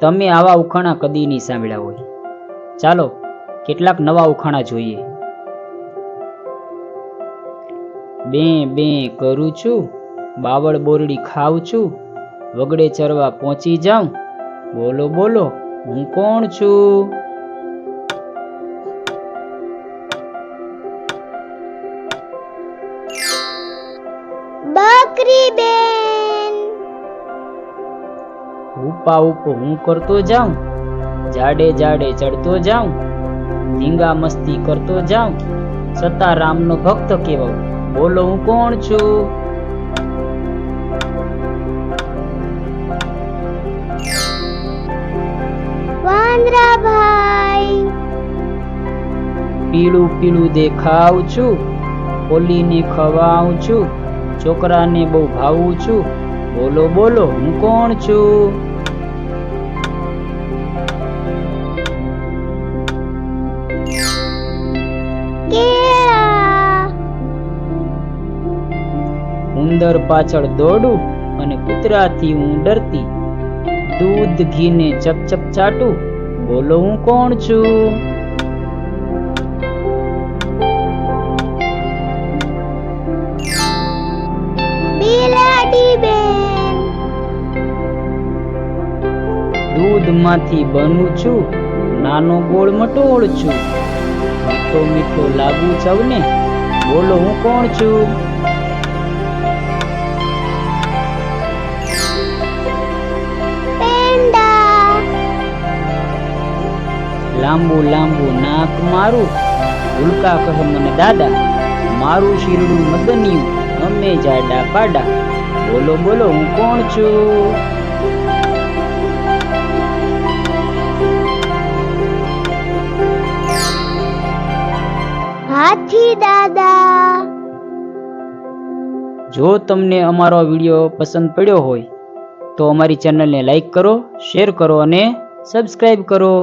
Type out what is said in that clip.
તમે આવા ઉખાણા કદી નહીં સાંભળ્યા હોય. ચાલો, કેટલાક નવા ઉખાણા જોઈએ. બે બે, કરું છું. બાવળ બોરડી ખાઉં છું. વગડે ચરવા પહોંચી જાઉં. બોલો બોલો, હું કોણ છું? બકરી બેન! ઉપા ઉપ હું કરતો જાઉં જાડે જાડે ચડતો જાઉં ધીંગા મસ્તી કરતો જાઉં છતાં રામનો ભક્ત કેવાઉં બોલો હું કોણ છું? વાંદરાભાઈ. પીળું પીળું દેખાવ છું ઓલીને ખવાઉં છું છોકરાને બહુ ભાવું છું બોલો બોલો હું કોણ છું? ઉંદર પાછળ દોડું અને કૂતરાથી હું ડરતી. દૂધ ઘીને ચપચપ ચપ ચાટું બોલો હું કોણ છું? દૂધમાંથી બનું છું નાનો ગોળ મટોળ છું. મીઠો મીઠો લાગુ સૌને બોલો હું કોણ છું? લાંબુ લાંબુ નાક મારું. ઉલ્કા કહે મને દાદા મારું શીરડું મદનિયું. અમે જાડા પાડા બોલો બોલો હું કોણ છું? હાથી દાદા. જો તમને અમારો વીડિયો પસંદ પડ્યો હોય તો અમારી ચેનલને લાઈક કરો શેર કરો અને સબસ્ક્રાઈબ કરો.